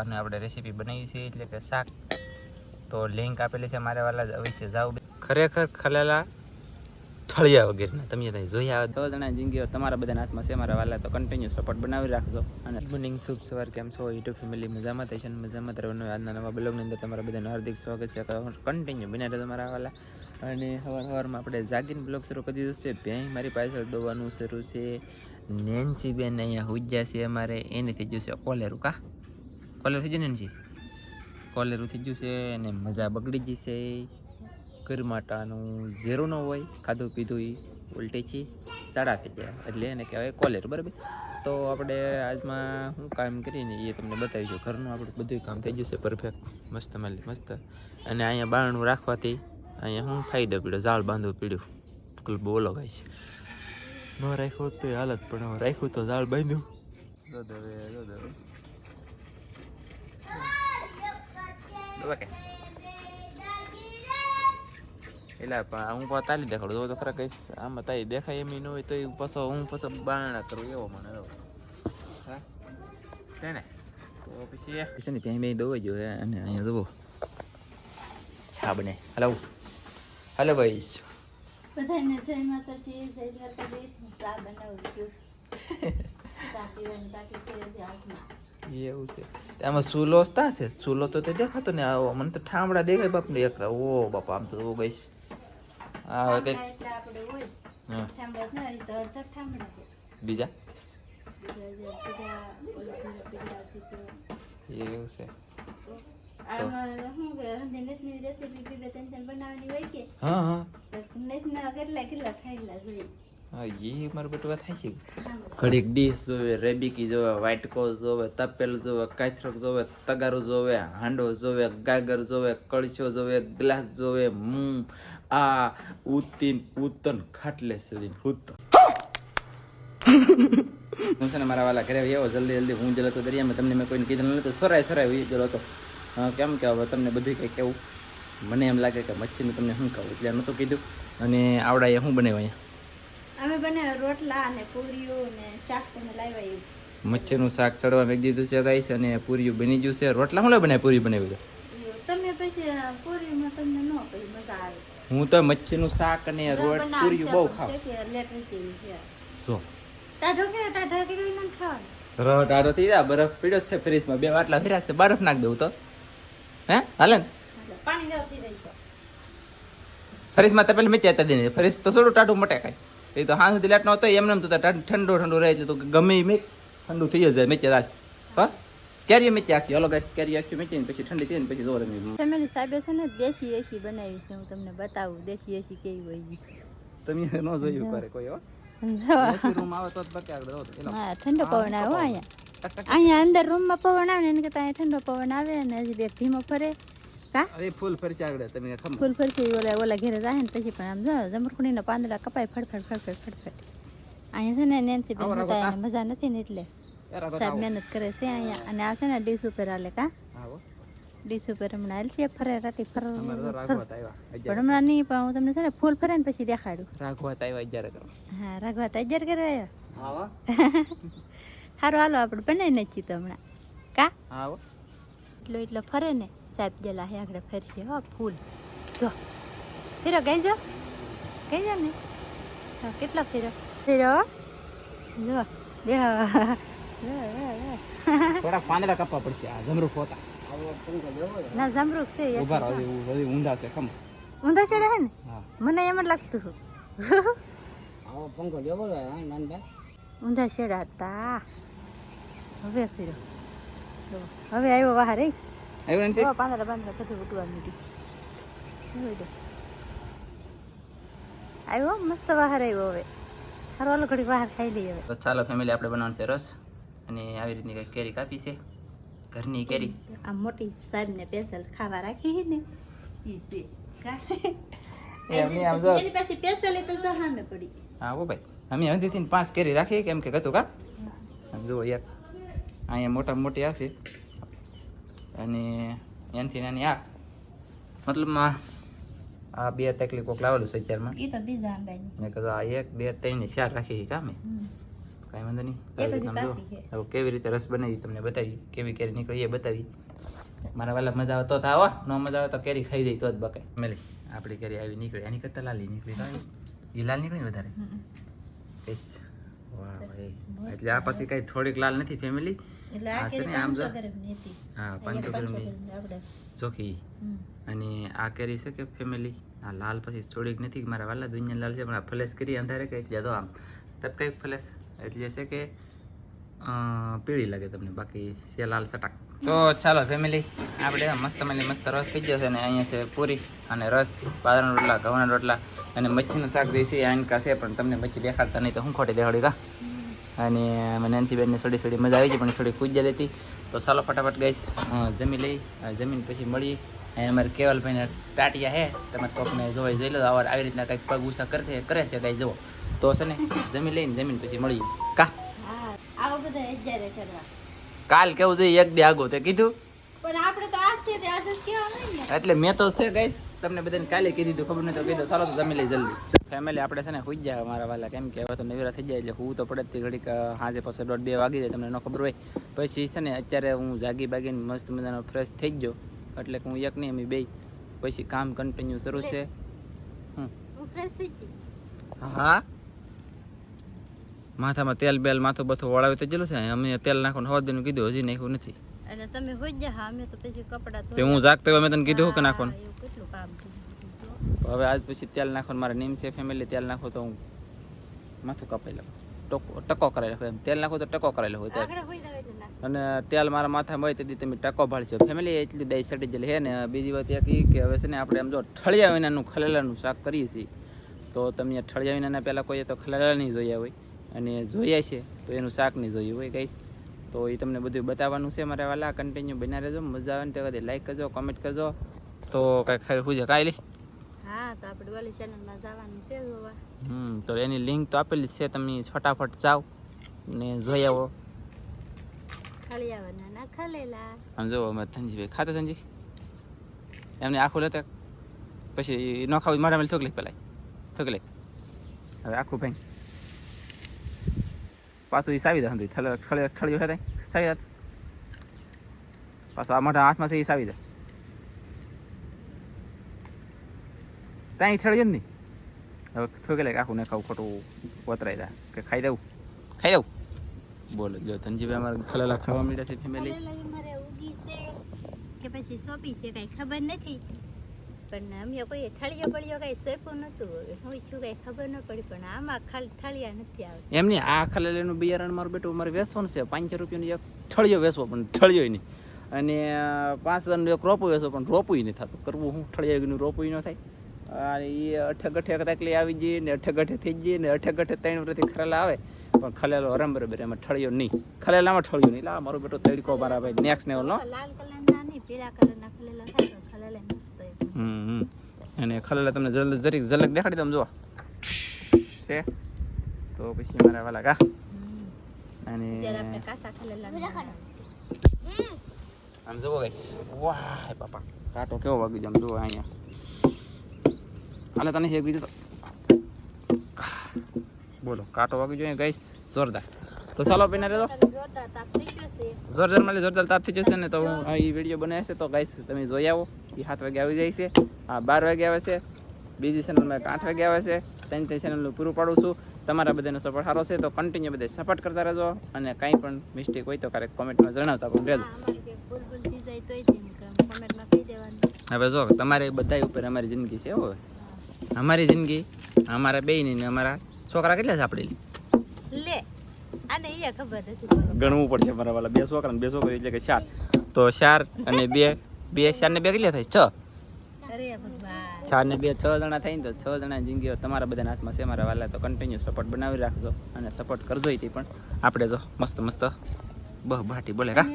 અને આપણે રેસીપી બનાવી છે એટલે કે શાક. તો લિંક આપેલી છે મારે વાલા અવશ્ય જાવ ખરેખર ખલેલા ઠળિયા વગેરેના તમે ત્યાં જોઈ આવે. તો જણા જિંદગી તમારા બધાના હાથમાં છે મારા વાલા. તો કન્ટિન્યુ સપોર્ટ બનાવી રાખજો. અને મોર્નિંગ શુભ સવાર. કેમ છો? યુટ્યુબ ફેમિલી મજામાં? થઈ છે અને મજામાં રહેવાનું આજના નવા બ્લોગની અંદર તમારા બધાનું હાર્દિક સ્વાગત છે. કન્ટિન્યુ બન્યા રહેજો તમારા વાલા. અને સવાર સવારમાં આપણે જાગીને બ્લોગ શરૂ કરી દીધો છે. ભેંસ મારી પાછળ દોવાનું શરૂ છે. નેન્સી બેન અહીંયા હુજ્યા છે અમારે. એને થઈ ગયું છે કોલેરું કા? કોલેરું થઈ જાય ને જી કોલેરું થઈ ગયું છે અને મજા બગડી ગઈ છે. ગરમાટાનું ઝેરો ન હોય, ખાધું પીધું એ ઉલટી ચાડા થઈ જાય એટલે એને કહેવાય કોલેર, બરાબર? તો આપણે આજમાં શું કામ કરીને એ તમને બતાવી દઉં ઘરનું આપણું બધું કામ થઈ ગયું છે પરફેક્ટ મસ્ત મળી મસ્ત. અને અહીંયા બારણું રાખવાથી અહીંયા હું ફાયદો પીડ્યો, ઝાડ બાંધવું પીડ્યું. કુલ બોલો ગાય છે. ન રાખ્યો તો હાલત, પણ રાખ્યું તો ઝાડ બાંધ્યું જો દવે જો દવે દવા કે. એટલે પણ હું પાછા તાલી દેખાડું. તો ખરા કહીશ આમાં તારી દેખાય એમ ન હોય તો પાછો હું પાછો બારણા કરું એવો મને હા? છે ને તો પછી છે ને ત્યાં બે દવા જો હે અને અહીંયા જુઓ. છા બને. હલો. હલો ભાઈ. બધાને જય માતાજી જય દ્વારકાધીશ. ચા બનાવું છું? પીવાની બાકી છે હાથમાં. એવું છે. આમાં સુલો તા છે સુલો તો તે દેખાતો ને આવો મને તો ઠામડા દેખાય બાપ ને એકરા ઓ બાપા આમ તો ગઈશ આ કંઈક. બીજા. એવું છે. હા હા. કેટલા કેટલા ખાયેલા જોઈએ એ મારું થાય છે. ઘડીક ડીશ જોવે, રેબીકી જોવે, વાટકો જોવે, તપેલ જોવે, કાથરક જોવે, તગારું જોવે, હાંડો જોવે, ગાગર જોવે કળછો જોવે, ગ્લાસ જોવે, મું, આ, ઉતીન, ઉતન, ખાટલે સરીન હુત હું છે ને મારા વાલા ઘરે એવો જલ્દી જલ્દી હું જલો તો દરિયામાં, તમને મેં કોઈને કીધું નતું સરાય સરાય હું જલો તો કેમ કે હવે તમને બધું કંઈ કેવું મને એમ લાગે કે મચ્છીનું તમને શું કહું એટલે નહોતું કીધું. અને આવડા એ શું બનાવ્યું અહીંયા? અમે બને રોટલા અને પૂરીઓ ને શાક તમે લાવ્યા એવું મચ્છરનું શાક ચડવા મેં દીધું છે રાઈસ અને પૂરીયું બની ગયું છે. રોટલા હું બનાવી પૂરી બનાવી દો તમે પછી પૂરીમાં તમને ન પછી મજા આવે. હું તો મચ્છીનું શાક અને રોટ પૂરીયું બહુ ખાવ સો ટાઢો કે ટાઢા કે ન ખાવ રો ટાઢો થઈ જા બરફ પીડો છે ફ્રીજમાં. બે વાટલા ફેરા છે બરફ નાખ દઉં તો. હે? હાલે ને? પાણી જાવતી રહી છે. ફ્રીજમાં તો પેલા મેં ચેતા દઈને ફરીજ તો થોડું ટાઢું મટે ખાય. એ તો હાં સુધી લાટ હતો એમને એમ તો ઠંડો ઠંડો રહે છે તો ગમે મેં ઠંડુ થઈ જ જાય મેચે રાજ હા? કેરી મેચે આખી. અલગ કેરી આખી મેચે પછી ઠંડી થઈ ને પછી જોર ફેમિલી સાહેબે છે ને દેશી એસી બનાવી છે હું તમને બતાવું દેશી એસી કેવી હોય તમે ન જોયું કરે કોઈ હો? હા રૂમ આવે તો બકે આગળ તો ઠંડો પવન આવે હો અહીંયા. અહીંયા અંદર રૂમમાં પવન આવે ને એને કરતાં ઠંડો પવન આવે ને હજી બે ધીમો ફરે. કા અરે ફૂલ ફરશે આગળ તમે ખમ ફૂલ ફરથી ઓલા ઓલા ઘેરે જાય ને પછી પણ આમ જો જમરખુડીના પાંદડા કપાય ફડફડ ફડફડ ફડફડ અહીંયા છે ને નેન્સી બેન હતા મજા નથી ને એટલે સાહેબ મહેનત કરે છે અહીંયા અને આ છે ને ડીશ ઉપર હાલે કા ડીશ ઉપર હમણાં હાલ છે ફરે રાતી ફર રાઘવત આવ્યા પણ હમણાં નહીં પણ હું તમને છે ને ફૂલ ફરે ને પછી દેખાડું રાઘવત આવ્યા કરો હા રાઘવા તો અગિયાર કરે આવો સારું હાલો આપણે બનાવી નાખીએ તો હમણાં કા એટલો એટલો ફરે ને સાહેબ ગયેલા હે આગળ ફેરશે હો ફૂલ. જો ફેરો ગઈ જો ગઈ જો ને કેટલા ફેરો? ફેરો? જો બે. થોડા પાંદડા કાપવા પડશે આ જમરૂ હોતા. ના જામરૂક છે ઊભા રહો હવે ઊંધા છે ખમ. ઊંધા ચડે હે ને? મને એમ જ લાગતું હતું. આવો પંખો લેવો નાનબા ઊંધા છેડા હતા. હવે ફેરો. હવે આવ્યો બહાર એ આવ્યો ને ઓ પાંદડા પાંદડા બધું ઉડવા મીઠું આવ્યો મસ્ત બહાર આવ્યો હવે. હારો ઓલો ઘડી બહાર ખાઈ લઈએ હવે. તો ચાલો ફેમિલી આપણે બનાવવાનું છે રસ. અને આવી રીતની કંઈક કેરી કાપી છે. ઘરની કેરી. આ મોટી સાહેબ ને સ્પેશિયલ ખાવા રાખી ને ઈ છે. પાંચ કેરી રાખી કેમ કે કતું કા? સમજો યાર અહીંયા મોટા મોટી આ છે. અને એનાથી નાની આ મતલબમાં આ બે તકલીફ કોક લાવેલું છે અત્યારમાં. એ તો બીજા મેં કીધું આ એક બે ત્રણ ચાર રાખી કામે. કાંઈ વાંધો નહીં. હવે કેવી રીતે રસ બનાવી તમને બતાવી કેવી કેરી નીકળી એ બતાવી. મારા વાલા મજા આવે તો આવો ન મજા આવે તો કેરી ખાઈ દઈ તો જ બકાય. મેલી આપણી કેરી આવી નીકળી. એની કરતા લાલી નીકળી. એ લાલ નીકળી વધારે? એસ વાહ ભાઈ. એટલે આ પછી કઈ થોડીક લાલ નથી ફેમિલી એટલે આ કેરી આમ જો. 500 ગ્રામની હતી. હા પાંચસો ગ્રામની હમ. અને આ કેરી છે કે ફેમિલી આ લાલ પછી થોડીક નથી મારા વાલા દુનિયા લાલ છે પણ આ ફ્લેશ કરી અંધારે કે એટલે આમ. તબ કઈ ફ્લેશ એટલે છે કે પીળી લાગે તમને. બાકી છે લાલ સટાક. તો ચાલો ફેમિલી આપણે મસ્ત મળી મસ્ત રસ પી ગયો છે અને અહીંયા છે પૂરી અને રસ, બાજરાના રોટલા, ઘઉંના રોટલા અને મચ્છીનું શાક જે છે આંકા છે, પણ તમને મચ્છી દેખાડતા નહીં તો હું ખોટી દેખાડી કા અને અમે નાનસીબેનને થોડી થોડી મજા આવી છે પણ થોડી ખુજ લેતી તો ચાલો ફટાફટ ગઈશ જમી લઈ જમીન પછી મળી અને અમારે કેવલભાઈને ટાટિયા હે તમે કોકને જોઈ જોઈ લો, આવા આવી રીતના કંઈક પગ ઉછા કરે કરે છે કંઈ જુઓ. તો છે ને, જમી લઈને જમીન પછી મળી કા? આવો બધા કાલ કેવું જોઈએ એક દી આગો તે કીધું? પણ આપણે તો આજ છે તે આજ ને. એટલે મેં તો છે ગઈશ તમને બધાને કાલે કીધી દીધું ખબર નહીં તો કીધું ચાલો તો જમી લઈ જલ્દી. ફેમિલી આપણે છે ને સુઈ જાય મારા વાલા કેમ કે હવે તો નવીરા થઈ જાય એટલે હું તો પડે તે ઘડીક સાંજે પછી દોઢ બે વાગી જાય તમને ન ખબર હોય. પછી છે ને અત્યારે હું જાગી બાગીને મસ્ત મજાનો ફ્રેશ થઈ ગયો. એટલે હું એક નહીં અમે બે. પછી કામ કન્ટિન્યુ શરૂ છે. હા? માથામાં તેલ બેલ માથું બધું વળાવી તો ગયેલું છે. અમે તેલ નાખવાનું હવા દેનું કીધું હજી નાખ્યું નથી. અને તમે હોઈ અમે તો પછી કપડા તે હું જાગતો હોય મેં તને કીધું કે નાખવાનું. કેટલું કામ ગયું હવે આજ પછી તેલ નાખવાનું મારે નીમ છે ફેમિલી તેલ નાખો તો હું માથું કપાઈ લઉં. ટકો ટકો કરાવી લઉં એમ. તેલ નાખો તો ટકો કરાવી નાખ. અને તેલ મારા માથામાં હોય તેથી તમે ટકો ભાળશો. ફેમિલી એટલી દહીં સડી જલી હે ને બીજી વાત એ કે હવે છે ને આપણે આમ જો ઠળિયા વિનાનું ખલેલાનું શાક કરીએ છીએ તો તમે ઠળિયા વિનાના પહેલાં કોઈએ તો ખલેલા નહીં જોયા હોય. અને જોયા છે તો એનું શાક નહીં જોયું હોય કહીશ તો એ તમને બધું બતાવવાનું છે મારે વાલા. કન્ટિન્યુ બના રહેજો મજા આવે ને તો કદી લાઈક કરજો કોમેન્ટ કરજો. તો કાંઈ ખાઈ શું છે કાંઈ લઈ હા તો આપણે વાલી ચેનલમાં જવાનું છે જોવા. હમ તો એની લિંક તો આપેલી છે તમે ફટાફટ જાઓ ને જોઈ આવો. ખાલી આવવાના ના ખલેલા. આમ જુઓ અમે ધનજીભાઈ ખાતે ધનજી? એમને આખું લેતા? પછી ન ખાવું મારા મેં થોકલી પેલા થોકલી હવે આખું ભાઈ. પાછું એ સાવી દે સમજી ખળી ખળી વખતે સાવી દે. પાછું આ મોટા હાથમાં છે એ સાવી દે. ત્યાં ઠળ્યો જ નહીં. હવે થોકે આખું ને ખાવું ખોટું વતરાઈ દે કે ખાઈ દઉં ખાઈ દઉં બોલો જો ધનજીભાઈ અમારે ખલેલા ખાવા મળ્યા છે ફેમિલી ખલેલા ઉગી છે. કે પછી સોંપી છે કઈ ખબર નથી. પણ અમે કોઈ થાળીઓ પડીઓ કઈ સોંપ્યું નતું હું છું કઈ ખબર ન પડી પણ આમાં ખાલી થાળિયા નથી આવતી. એમની આ ખલેલાનું બિયારણ મારું બેટું મારે વેચવાનું છે પાંચસો રૂપિયાનું એક ઠળિયો વેચવો પણ થળિયો નહીં. અને પાંચ હજારનું એક રોપો વેચવો પણ રોપું નહીં થતું. કરવું હું ઠળિયાનું રોપું ન થાય. અને એ અઠે ગઠે તકલી આવી જઈએ ને અઠે ગઠે થઈ જઈએ ને અઠે ગઠે ત્રણ વર્ષથી ખરેલા આવે પણ ખલેલો હરમ બરાબર એમાં ઠળિયો નહીં. ખલેલામાં ઠળિયો નહીં. લા મારો બેટો તડકો ભાઈ નેક્સ્ટ લેવલ નો લાલ કલરના નહીં પીળા કલરના ખલેલા થાય તો ખલેલા મસ્ત એમ. હમ હમ. અને ખલેલા તમને જલ જરીક ઝલક દેખાડી તમે જુઓ. છે. તો પછી મારા વાલા કા. અને. આમ જુઓ ગાઈસ વાહ બાપા. કાંટો કેવો વાગી જાય આમ જુઓ અહીંયા. હાલે તને એક બીજું તો. બોલો કાંટો વાગી જોઈએ ગાઈસ જોરદાર. તો ચાલો પીને રહેજો. જોરદાર જોરદાર માલી જોરદાર તાપ થઈ જશે ને તો હું એ વીડિયો બનાવશે છે તો ગાઈસ તમે જોઈ આવો. એ સાત વાગે આવી જાય છે. આ બાર વાગે આવે છે. બીજી ચેનલમાં એક આઠ વાગે આવે છે. ત્રણ ત્રણ ચેનલનું પૂરું પાડું છું. તમારા બધાનો સપોર્ટ સારો છે તો કન્ટિન્યુ બધા સપોર્ટ કરતા રહેજો. અને કાંઈ પણ મિસ્ટેક હોય તો ક્યારેક કોમેન્ટમાં જણાવતા પણ રહેજો. હા, હવે જો તમારે બધા ઉપર અમારી જિંદગી છે હો. અમારી જિંદગી અમારા બેયની ને અમારા છોકરા કેટલા છે આપણે આને એ ખબર નથી. ગણવું પડશે મારા વાલા. બે છોકરા ને બે છોકરી એટલે કે ચાર. તો ચાર અને બે બે ચાર ને બે કેટલા થાય? છ? ચાર ને બે છ જણા થાય ને તો છ જણા જિંદગી તમારા બધાના હાથમાં છે મારા વાલા. તો કન્ટિન્યુ સપોર્ટ બનાવી રાખજો અને સપોર્ટ કરજો એ પણ. આપણે જો મસ્ત મસ્ત બહ બાટી બોલે કા.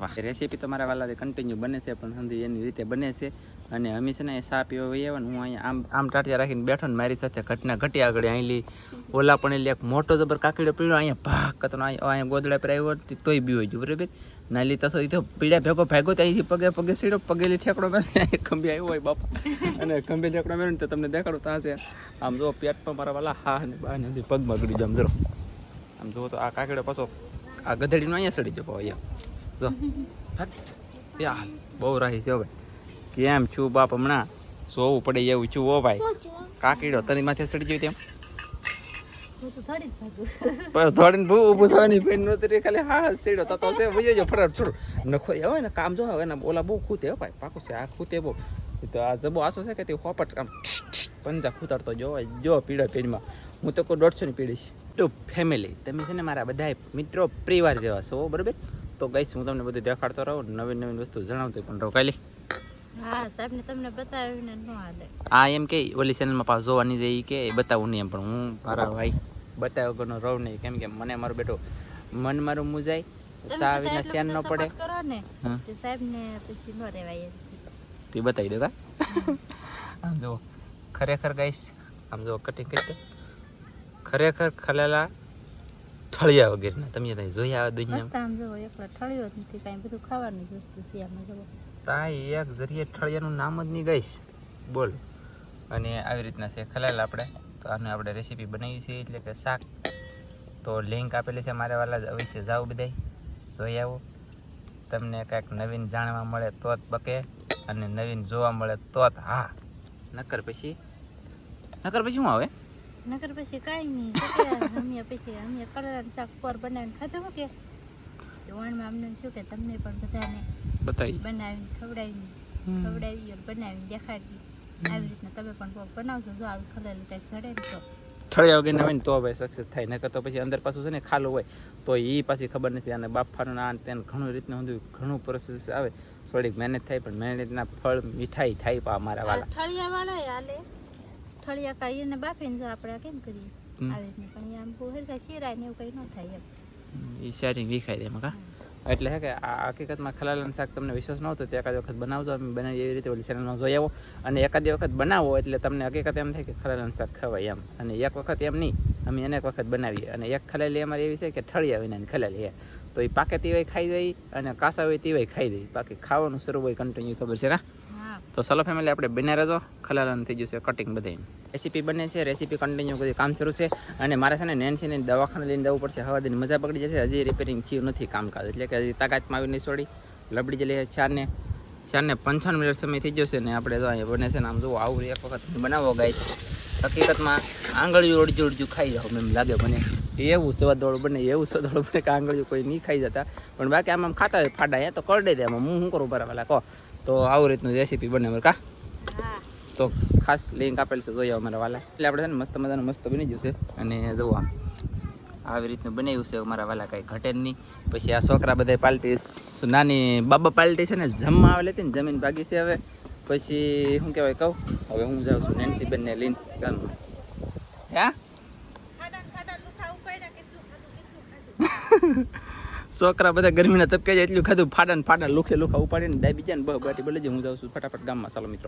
વાહ. રેસીપી તમારા વાલા કન્ટિન્યુ બને છે પણ સમજી એની રીતે બને છે. અને અમે છે ને એ સાપ એવો વહી આવ્યા ને હું અહીંયા આમ આમ ટાટિયા રાખીને બેઠો ને મારી સાથે ઘટના ઘટી આગળ અહીંલી. ઓલા પણ એટલે એક મોટો જબર કાકીડો પીળો અહીંયા ભાગ કતો અહીંયા અહીંયા ગોદડા પર આવ્યો તોય બી હોય બરાબર? ના નાલી તો એ તો પીડા ભેગો ભાગ્યો તો અહીંથી પગે પગે સીડો પગેલી ઠેકડો મેં ખંભી આવ્યો હોય બાપા. અને ખંભે ઠેકડો મેળવ્યો ને તો તમને દેખાડો ત્યાં છે. આમ જો પેટ પણ મારા વાલા હા ને બા ને પગમાં ગળી જામ જરો. આમ જુઓ તો આ કાકડો પાછો આ ગધેડીનો અહીંયા સડી અહીંયા. જો. બહુ રાહી છે ભાઈ. કેમ છું બાપ હમણાં? સોવું પડે એવું છું ઓ ભાઈ. કાકીડો તની માથે સડી ગયો તેમ. પણ થોડીને ભૂ ઊભું થવાની ભાઈ નોતરી ખાલી હા સીડો તો તો છે જો છોડ. નખો હોય ને કામ જો હવે ને ઓલા બહુ ખૂતે હો ભાઈ. પાકું છે આ ખૂતે બહુ. તો આ જબો આસો છે કે તે હોપટ આમ પંજા ખૂતાડતો જો જો પીળો પેડમાં હું તો કોઈ દોઢસો ની પીડી છે ટુ ફેમિલી તમે છે ને મારા બધા મિત્રો પરિવાર જેવા છો બરાબર? તો ગઈશ હું તમને બધું દેખાડતો રહું નવીન નવીન વસ્તુ જણાવતો પણ રોકાયેલી હા સાહેબ ને તમને બતાવીને ન હાલે. આ એમ કે ઓલી ચેનલમાં પાછું જોવાની જઈ કે બતાવું નહીં એમ પણ હું મારા ભાઈ બતાવ્યા વગરનો રહું નહીં કેમ કે મને મારો બેટો મન મારું મુજાય તમે સા તો વિના એટલો ન પડે. કરો ને તે સાહેબ પછી ન રેવાય તે બતાવી દો કા? આમ જો ખરેખર ગાઈશ આમ જો કટિંગ કરી ખરેખર ખલેલા ઠળિયા વગેરેના. તમે ત્યાં જોયા આ દુનિયા આમ જોવો એકલો ઠળ્યો જ નથી કાંઈ બધું ખાવાની જ વસ્તુ છે આમાં જોવો તાય એક જરીએ ઠળિયાનું નામ જ નહીં ગઈશ. બોલ. અને આવી રીતના છે ખલેલ આપણે. તો આને આપણે રેસીપી બનાવી છે એટલે કે શાક. તો લિંક આપેલી છે મારે વાલા અવશ્ય જાઓ બધા જોઈ આવો. તમને કાંઈક નવીન જાણવા મળે તો જ બકે અને નવીન જોવા મળે તો જ હા. નકર પછી નકર પછી શું આવે? નકર પછી કાંઈ નહીં. તો પછી અમે કલરાનું શાક પર બનાવીને ખાધું કે? વણમાં અમને શું કે તમને પણ બધાને બતાવી. બનાવીને ખવડાવીને ખવડાવી બનાવીને દેખાડી. આવી રીતના તમે પણ કોક બનાવજો. જો આવું ખલેલું કંઈક ચડે ને તો. ઠળિયા વગર નવીન તો ભાઈ સક્સેસ થાય. નકર તો પછી અંદર પાછું છે ને ખાલું હોય. તો એ પાછી ખબર નથી અને બાફાનું આ તેને ઘણું રીતનું ઊંધું ઘણું પ્રોસેસ આવે. થોડીક મહેનત થાય પણ મહેનતના ફળ મીઠાઈ થાય પા અમારા વાળા. થળિયા વાળા હાલે. ઠળિયા કાઢીએ ને બાફીને જો આપણે કેમ કરીએ. આવી રીતના પણ આમ બહુ હરખા શેરાય ને એવું કંઈ ન થાય એમ. એ શેરિંગ વિખાય દે કા? એટલે હે કે આ હકીકતમાં ખલાલન શાક તમને વિશ્વાસ ન હતો તો એકાદ વખત બનાવજો અમે બનાવી એવી રીતે ઓલી ચેનલમાં જોઈ આવો. અને એકાદ વખત બનાવો એટલે તમને હકીકત એમ થાય કે ખલાલન શાક ખવાય એમ. અને એક વખત એમ નહીં અમે અનેક વખત બનાવીએ. અને એક ખલેલી અમારી એવી છે કે ઠળિયા વિના ખલાલી હે. તો એ પાકે તેવાય ખાઈ જાય અને કાસા હોય તેવાય ખાઈ જાય. બાકી ખાવાનું શરૂ હોય કન્ટિન્યુ ખબર છે કા? તો સલો ફેમિલી આપણે બને રહેજો. ખલાલાનું થઈ છે કટિંગ બધી રેસીપી બને છે રેસીપી કન્ટિન્યુ કરી કામ શરૂ છે. અને મારે છે ને નેન્સીને દવાખાને લઈને જવું પડશે. હવા દીની મજા પકડી જશે. હજી રિપેરિંગ થયું નથી કામકાજ. એટલે કે હજી તાકાતમાં આવી નહીં છોડી. લબડી જલી ચારને. ચારને પંચાવન મિનિટ સમય થઈ છે ને આપણે તો અહીંયા બને છે ને આમ જુઓ, આવું એક વખત બનાવો ગાય હકીકતમાં આંગળીઓ અડજુ અડજુ ખાઈ જાવ એમ લાગે મને. એવું સવાદોળું બને, એવું સવાદોળું બને કે આંગળીઓ કોઈ નહીં ખાઈ જતા. પણ બાકી આમ આમ ખાતા હોય ફાડા અહીંયા, તો કરડે દે આમાં. હું શું કરું, બરાબર કહો. તો આવું રીતનું રેસીપી બને અમારે કા? તો ખાસ લિંક આપેલ છે જોઈએ અમારા વાલા. એટલે આપણે છે ને મસ્ત મજાનું મસ્ત બની જશે અને જોવા આવી રીતનું બનાવ્યું છે અમારા વાલા કાંઈ ઘટે જ નહીં. પછી આ છોકરા બધા પાલટી નાની બાબા પાલટી છે ને જમવા આવેલી હતી ને જમીન ભાગી છે હવે. પછી શું કહેવાય કહું હવે હું જાઉં છું નેન્સી બેનને લઈને ગામમાં. હે? છોકરા બધા ગરમીના તપકે એટલું ખાધું ફાડા ફાડા લુખે લુખા ઉપાડીને દાઈ જાય ને બાટી બોલે હું જાઉં છું ફટાફટ ગામમાં. ચાલો મિત્રો.